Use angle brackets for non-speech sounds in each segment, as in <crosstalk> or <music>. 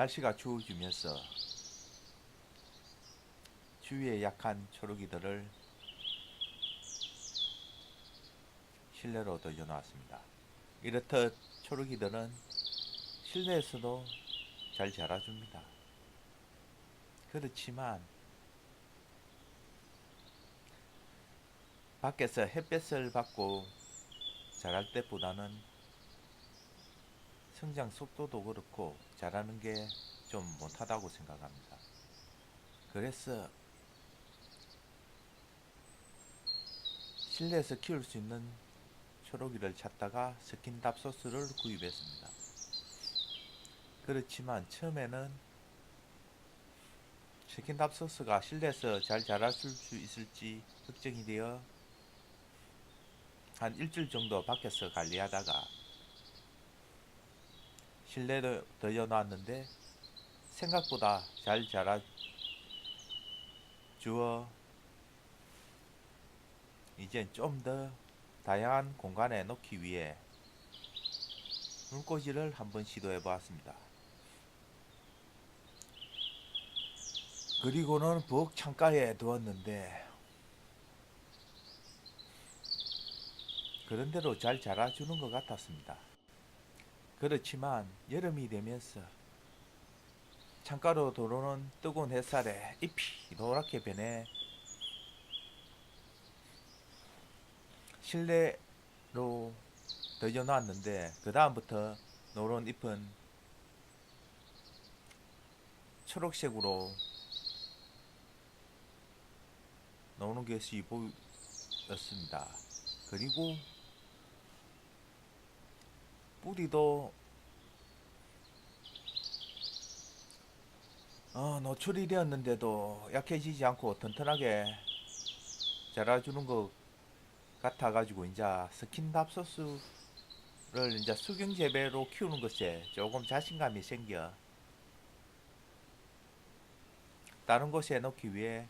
날씨가 추워지면서 추위에 약한 초록이들을 실내로 던져놓았습니다. 이렇듯 초록이들은 실내에서도 잘 자라줍니다. 그렇지만 밖에서 햇볕을 받고 자랄 때보다는 성장 속도도 그렇고 자라는 게 좀 못하다고 생각합니다. 그래서 실내에서 키울 수 있는 초록이를 찾다가 스킨답 소스를 구입했습니다. 그렇지만 처음에는 스킨답 소스가 실내에서 잘 자랄 수 있을지 걱정이 되어 한 일주일 정도 밖에서 관리하다가 실내로 들여놨는데 생각보다 잘 자라 주어 이젠 좀 더 다양한 공간에 놓기 위해 물꽂이를 한번 시도해 보았습니다. 그리고는 부엌 창가에 두었는데 그런대로 잘 자라주는 것 같았습니다. 그렇지만 여름이 되면서 창가로 들어오는 뜨거운 햇살에 잎이 노랗게 변해 실내로 던져놨는데 그 다음부터 노란 잎은 초록색으로 나오는 것이 보였습니다. 그리고 뿌리도 어, 노출이 되었는데도 약해지지 않고 튼튼하게 자라주는 것 같아가지고 이제 스킨답 소스를 이제 수경 재배로 키우는 것에 조금 자신감이 생겨 다른 곳에 놓기 위해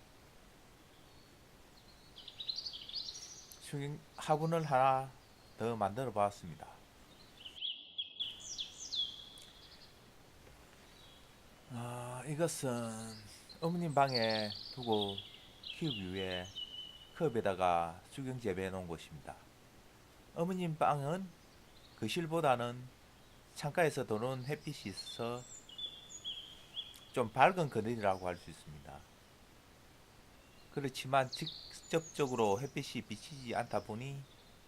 수경 화분을 하나 더 만들어 봤습니다. 아, 이것은 어머님 방에 두고 키우기 위해 컵에다가 수경 재배해 놓은 곳입니다. 어머님 방은 거실보다는 창가에서 도는 햇빛이 있어서 좀 밝은 그늘이라고 할 수 있습니다. 그렇지만 직접적으로 햇빛이 비치지 않다 보니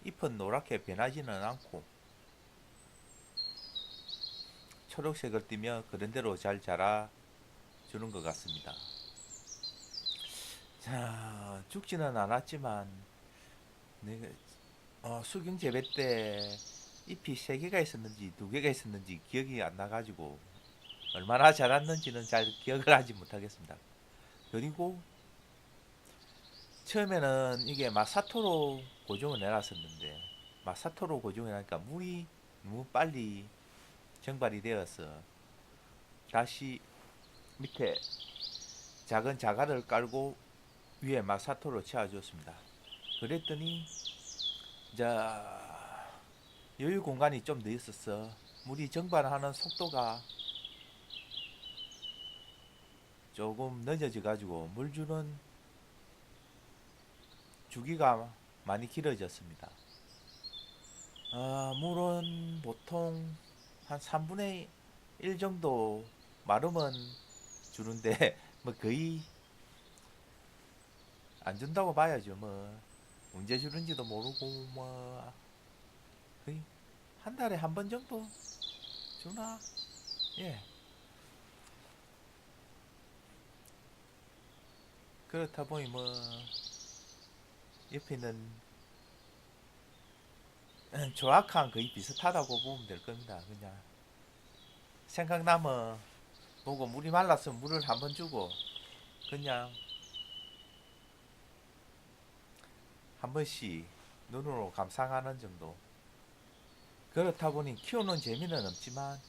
잎은 노랗게 변하지는 않고 초록색을 띠며 그런대로 잘 자라 주는 것 같습니다. 자, 죽지는 않았지만 내가 어, 수경 재배 때 잎이 세 개가 있었는지 두 개가 있었는지 기억이 안 나가지고 얼마나 자랐는지는 잘 기억을 하지 못하겠습니다. 그리고 처음에는 이게 마사토로 고정을 해놨었는데 마사토로 고정을 하니까 물이 너무 빨리 정발이 되어서 다시 밑에 작은 자갈을 깔고 위에 마사토로 채워주었습니다. 그랬더니 자 여유 공간이 좀 더 있어서 물이 정발하는 속도가 조금 늦어져 가지고 물 주는 주기가 많이 길어졌습니다. 아, 물은 보통 한 3분의 1 정도 마르면 주는데 <laughs> 뭐 거의 안 준다고 봐야죠. 뭐 언제 주는지도 모르고 뭐 거의 한 달에 한 번 정도 주나? 예. 그렇다 보니 뭐 옆에 있는 음, 조악한 거의 비슷하다고 보면 될 겁니다. 그냥 생각나면 보고 물이 말랐으면 물을 한번 주고 그냥 한 번씩 눈으로 감상하는 정도. 그렇다 보니 키우는 재미는 없지만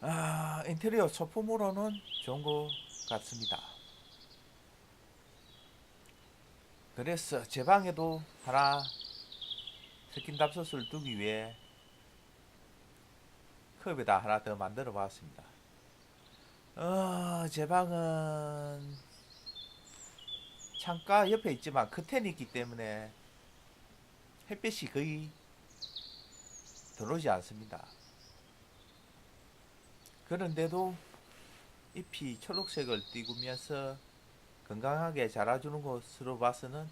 아, 인테리어 소품으로는 좋은 것 같습니다. 그래서 제 방에도 하나 스킨답소스를 두기 위해 컵에다 하나 더 만들어 봤습니다. 어, 제 방은 창가 옆에 있지만 커튼이 있기 때문에 햇빛이 거의 들어오지 않습니다. 그런데도 잎이 초록색을 띠구면서 건강하게 자라주는 것으로 봐서는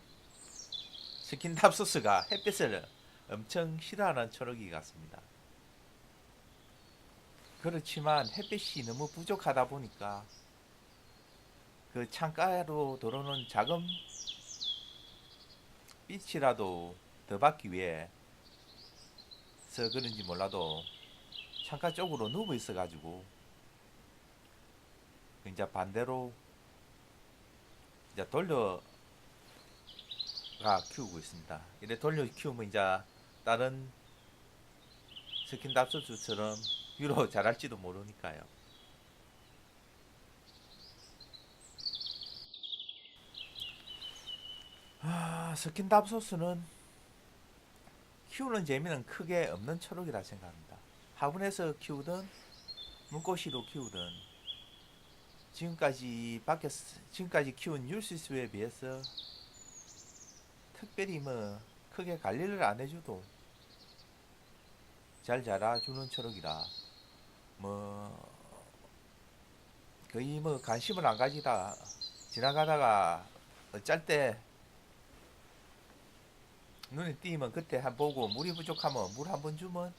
스킨답소스가 햇빛을 엄청 싫어하는 초록이 같습니다. 그렇지만 햇빛이 너무 부족하다 보니까 그 창가로 들어오는 작은 빛이라도 더 받기 위해서 그런지 몰라도 창가 쪽으로 누워 있어 가지고 이제 반대로 이제 돌려가 키우고 있습니다. 이래 돌려 키우면 이제 다른 스킨 답소스처럼 위로 <laughs> 자랄지도 모르니까요. 아, 스킨 답소스는 키우는 재미는 크게 없는 초록이라 생각합니다. 화분에서 키우든 문고시로 키우든 지금까지 밖에 지금까지 키운 율시스에 비해서 특별히 뭐 크게 관리를 안 해줘도 잘 자라주는 초록이라 뭐 거의 뭐 관심을 안 가지다 지나가다가 어쩔 때 눈에 띄면 그때 한 보고 물이 부족하면 물 한 번 주면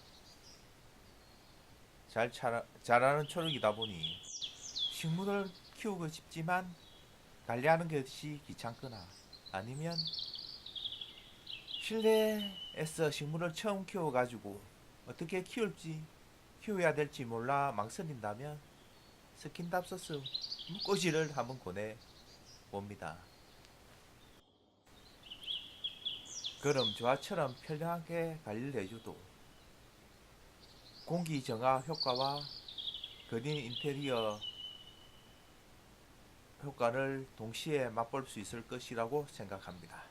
잘 자라, 자라는 초록이다 보니 식물을 키우고 싶지만 관리하는 것이 귀찮거나 아니면 실내에서 식물을 처음 키워가지고 어떻게 키울지 키워야 될지 몰라 망설인다면 스킨답소스 물꽂이를 한번 권해 봅니다. 그럼 저와처럼 편리하게 관리를 해줘도 공기 정화 효과와 그린 인테리어 효과를 동시에 맛볼 수 있을 것이라고 생각합니다.